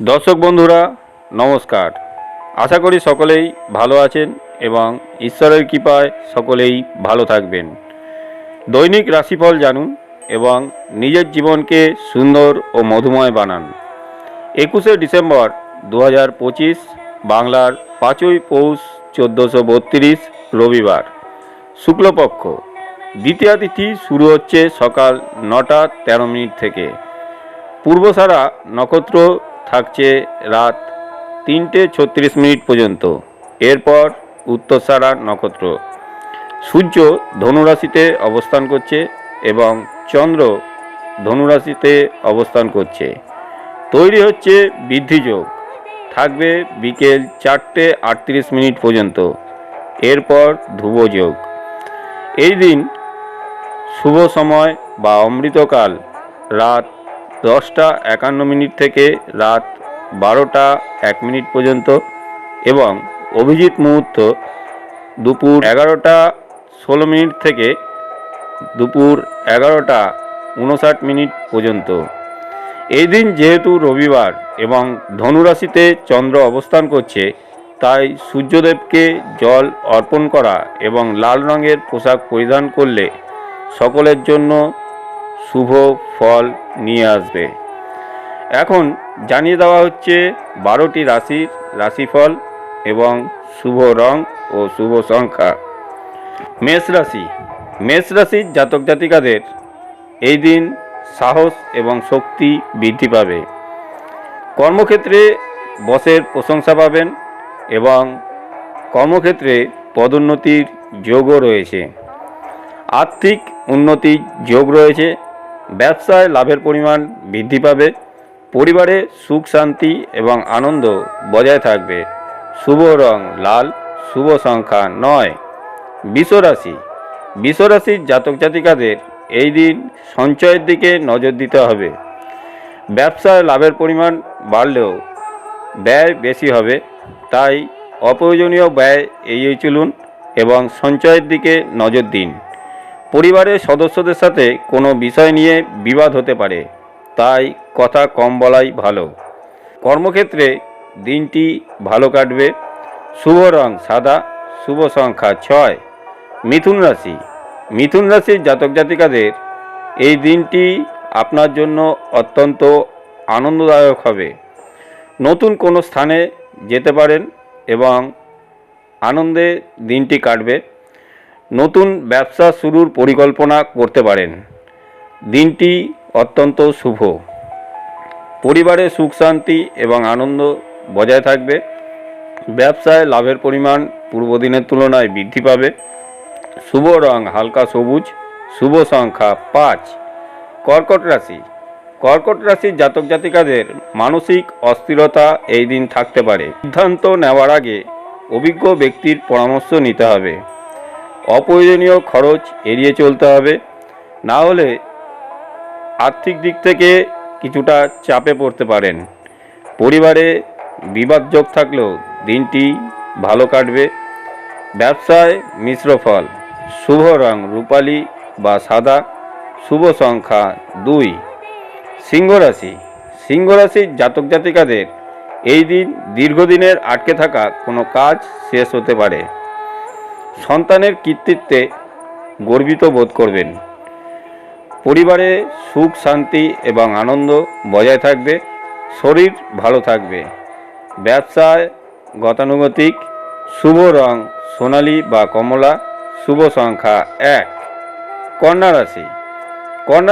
দর্শক বন্ধুরা, নমস্কার। আশা করি সকলেই ভালো আছেন এবং ঈশ্বরের কৃপায় সকলেই ভালো থাকবেন। দৈনিক রাশিফল জানুন এবং নিজের জীবনকে সুন্দর ও মধুময় বানান। একুশে ডিসেম্বর দু হাজার পঁচিশ, বাংলার পাঁচই পৌষ চোদ্দোশো বত্রিশ, রবিবার। শুক্লপক্ষ, দ্বিতীয়া তিথি শুরু হচ্ছে সকাল নটা তেরো মিনিট থেকে। পূর্বসারা নক্ষত্র থাকছে রাত তিনটে ছত্রিশ মিনিট পর্যন্ত। এরপর উত্তরসারা নক্ষত্র। সূর্য ধনুরাশিতে অবস্থান করছে এবং চন্দ্র ধনুরাশিতে অবস্থান করছে। তৈরি হচ্ছে বৃদ্ধিযোগ থাকবে বিকেল চারটে আটত্রিশ মিনিট পর্যন্ত। এরপর ধ্রুবযোগ এই দিন শুভ সময় বা অমৃতকাল। রাত দশটা একান্ন মিনিট থেকে রাত বারোটা এক মিনিট পর্যন্ত এবং অভিজিৎ মুহূর্ত দুপুর এগারোটা ষোলো মিনিট থেকে দুপুর এগারোটা উনষাট মিনিট পর্যন্ত। এই দিন যেহেতু রবিবার এবং ধনুরাশিতে চন্দ্র অবস্থান করছে, তাই সূর্যদেবকে জল অর্পণ করা এবং লাল রঙের পোশাক পরিধান করলে সকলের জন্য শুভ ফল নিয়ে আসবে। এখন জানিয়ে দেওয়া হচ্ছে বারোটি রাশির রাশিফল এবং শুভ রং ও শুভ সংখ্যা। মেষ রাশি। মেষ রাশির জাতক জাতিকাদের এই দিন সাহস এবং শক্তি বৃদ্ধি পাবে। কর্মক্ষেত্রে বসের প্রশংসা পাবেন এবং কর্মক্ষেত্রে পদোন্নতির যোগও রয়েছে। আর্থিক উন্নতির যোগ রয়েছে। ব্যবসায় লাভের পরিমাণ বৃদ্ধি পাবে, পরিবারে সুখ, শান্তি এবং আনন্দ বজায় থাকবে। শুভ রং লাল, শুভ সংখ্যা নয়। বিশ্বরাশি। বিশ্বরাশির জাতক জাতিকাদের এই দিন সঞ্চয়ের দিকে নজর দিতে হবে। ব্যবসায় লাভের পরিমাণ বাড়লেও ব্যয় বেশি হবে, তাই অপ্রয়োজনীয় ব্যয় এড়িয়ে চলুন এবং সঞ্চয়ের দিকে নজর দিন। পরিবারের সদস্যদের সাথে কোনো বিষয় নিয়ে বিবাদ হতে পারে, তাই কথা কম বলাই ভালো। কর্মক্ষেত্রে দিনটি ভালো কাটবে। শুভ রং সাদা, শুভ সংখ্যা ছয়। মিথুন রাশি। মিথুন রাশির জাতক জাতিকাদের এই দিনটি আপনার জন্য অত্যন্ত আনন্দদায়ক হবে। নতুন কোনো স্থানে যেতে পারেন এবং আনন্দে দিনটি কাটবে। নতুন ব্যবসা শুরুর পরিকল্পনা করতে পারেন। দিনটি অত্যন্ত শুভ। পরিবারে সুখ, শান্তি এবং আনন্দ বজায় থাকবে। ব্যবসায় লাভের পরিমাণ পূর্বদিনের তুলনায় বৃদ্ধি পাবে। শুভ রং হালকা সবুজ, শুভ সংখ্যা পাঁচ। কর্কট রাশি। কর্কট রাশির জাতক জাতিকাদের মানসিক অস্থিরতা এই দিন থাকতে পারে। সিদ্ধান্ত নেওয়ার আগে অভিজ্ঞ ব্যক্তির পরামর্শ নিতে হবে। অপ্রয়োজনীয় খরচ এড়িয়ে চলতে হবে। না হলে আর্থিক দিক থেকে কিছুটা চাপে পড়তে পারেন। পরিবারে বিবাদযোগ থাকলেও দিনটি ভালো কাটবে। ব্যবসায় মিশ্র ফল, শুভ রং রূপালি বা সাদা, শুভ সংখ্যা দুই। সিংহ রাশি, সিংহ রাশির জাতক জাতিকাদের এই দিন দীর্ঘদিনের আটকে থাকা কোনো কাজ শেষ হতে পারে। সন্তানের কৃতিত্বে গর্বিত বোধ করবেন। পরিবারে সুখ, শান্তি এবং আনন্দ বজায় থাকবে, শরীর ভালো থাকবে। ব্যবসায় গতানুগতিক, শুভ রং সোনালি বা কমলা, শুভ সংখ্যা এক। কন্যা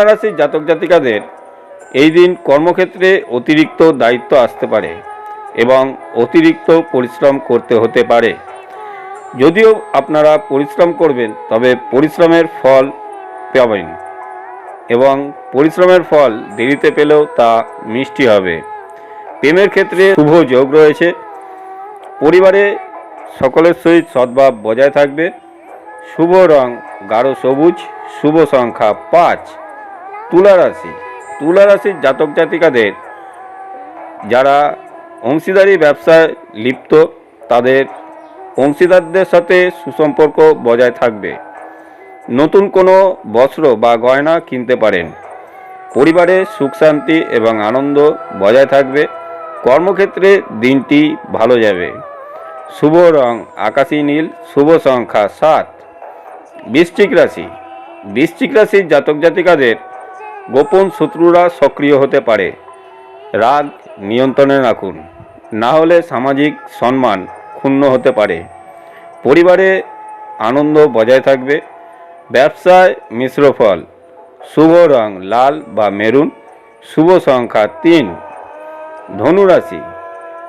রাশি। জাতক জাতিকাদের এই দিন কর্মক্ষেত্রে অতিরিক্ত দায়িত্ব আসতে পারে এবং অতিরিক্ত পরিশ্রম করতে হতে পারে। যদিও আপনারা পরিশ্রম করবেন, তবে পরিশ্রমের ফল পাবেন। এবং পরিশ্রমের ফল দেরিতে পেলেও তা মিষ্টি হবে। প্রেমের ক্ষেত্রে শুভ যোগ রয়েছে। পরিবারে সকলের সহিত সদ্ভাব বজায় থাকবে। শুভ রং গাঢ় সবুজ, শুভ সংখ্যা পাঁচ। তুলা রাশি। তুলা রাশির জাতক জাতিকাদের যারা অংশীদারি ব্যবসায় লিপ্ত, তাদের অংশীদারদের সাথে সুসম্পর্ক বজায় থাকবে। নতুন কোনো বস্ত্র বা গয়না কিনতে পারেন। পরিবারে সুখ, শান্তি এবং আনন্দ বজায় থাকবে। কর্মক্ষেত্রে দিনটি ভালো যাবে। শুভ রং, আকাশী নীল, শুভ সংখ্যা সাত। বৃশ্চিক রাশি। বৃশ্চিক রাশির জাতক জাতিকাদের গোপন শত্রুরা সক্রিয় হতে পারে। রাগ নিয়ন্ত্রণে রাখুন। না হলে সামাজিক সম্মান ক্ষুণ্ণ হতে পারে। পরিবারে আনন্দ বজায় থাকবে। ব্যবসায় মিশ্র ফল, শুভ রং লাল বা মেরুন, শুভ সংখ্যা তিন। ধনুরাশি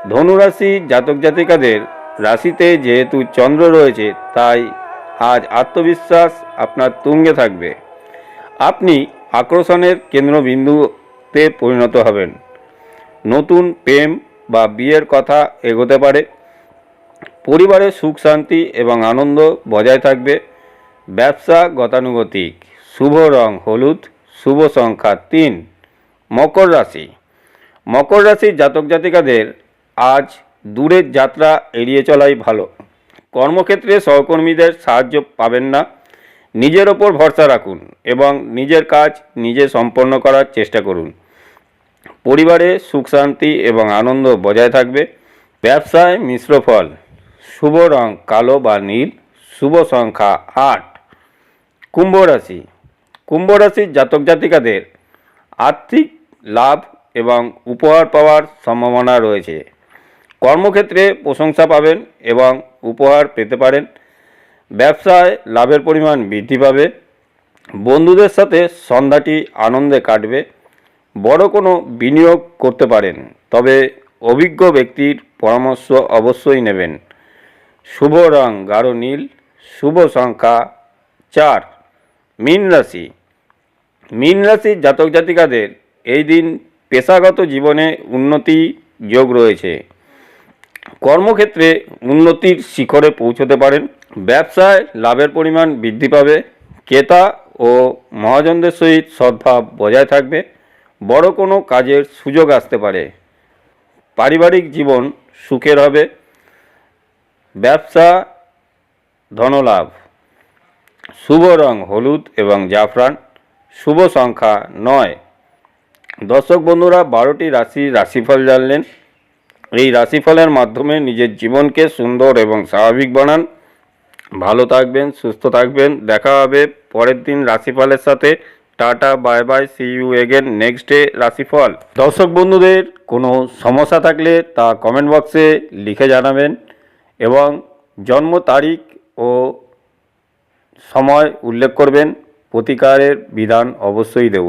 ধনুরাশি জাতক জাতিকাদের রাশিতে যেহেতু চন্দ্র রয়েছে, তাই আজ আত্মবিশ্বাস আপনার তুঙ্গে থাকবে। আপনি আকর্ষণের কেন্দ্রবিন্দুতে পরিণত হবেন। নতুন প্রেম বা বিয়ের কথা এগোতে পারে। পরিবারে সুখ, শান্তি এবং আনন্দ বজায় থাকবে। ব্যবসা গতানুগতিক। শুভ রং হলুদ, শুভ সংখ্যা তিন। মকর রাশি। মকর রাশির জাতক জাতিকাদের আজ দূরের যাত্রা এড়িয়ে চলাই ভালো। কর্মক্ষেত্রে সহকর্মীদের সাহায্য পাবেন না। নিজের ওপর ভরসা রাখুন এবং নিজের কাজ নিজে সম্পন্ন করার চেষ্টা করুন। পরিবারে সুখ, শান্তি এবং আনন্দ বজায় থাকবে। ব্যবসায় মিশ্র ফল। শুভ রং কালো বা নীল, শুভ সংখ্যা আট। কুম্ভ রাশি। কুম্ভ রাশির জাতক জাতিকাদের আর্থিক লাভ এবং উপহার পাওয়ার সম্ভাবনা রয়েছে। কর্মক্ষেত্রে প্রশংসা পাবেন এবং উপহার পেতে পারেন। ব্যবসায় লাভের পরিমাণ বৃদ্ধি পাবে। বন্ধুদের সাথে সন্ধ্যাটি আনন্দে কাটবে। বড় কোনো বিনিয়োগ করতে পারেন, তবে অভিজ্ঞ ব্যক্তির পরামর্শ অবশ্যই নেবেন। শুভ রং গাঢ় নীল, শুভ সংখ্যা চার, মীন রাশি। মীন রাশির জাতক জাতিকাদের এই দিন পেশাগত জীবনে উন্নতি যোগ রয়েছে। কর্মক্ষেত্রে উন্নতির শিখরে পৌঁছতে পারেন। ব্যবসায় লাভের পরিমাণ বৃদ্ধি পাবে। ক্রেতা ও মহাজনদের সহিত সদ্ভাব বজায় থাকবে। বড় কোনো কাজের সুযোগ আসতে পারে। পারিবারিক জীবন সুখের হবে। ব্যবসা, ধনলাভ, শুভ রং হলুদ এবং জাফরান, শুভ সংখ্যা নয়। দর্শক বন্ধুরা, বারোটি রাশির রাশিফল জানলেন। এই রাশিফলের মাধ্যমে নিজের জীবনকে সুন্দর এবং স্বাভাবিক বানান। ভালো থাকবেন, সুস্থ থাকবেন। দেখা হবে পরের দিন রাশিফলের সাথে। Tata, bye bye, see you again, next day রাশিফল। দর্শক বন্ধুদের কোনো সমস্যা থাকলে তা কমেন্ট বক্সে লিখে জানাবেন। এবং জন্ম তারিখ ও সময় উল্লেখ করবেন। প্রতিকারের বিধান অবশ্যই দেব।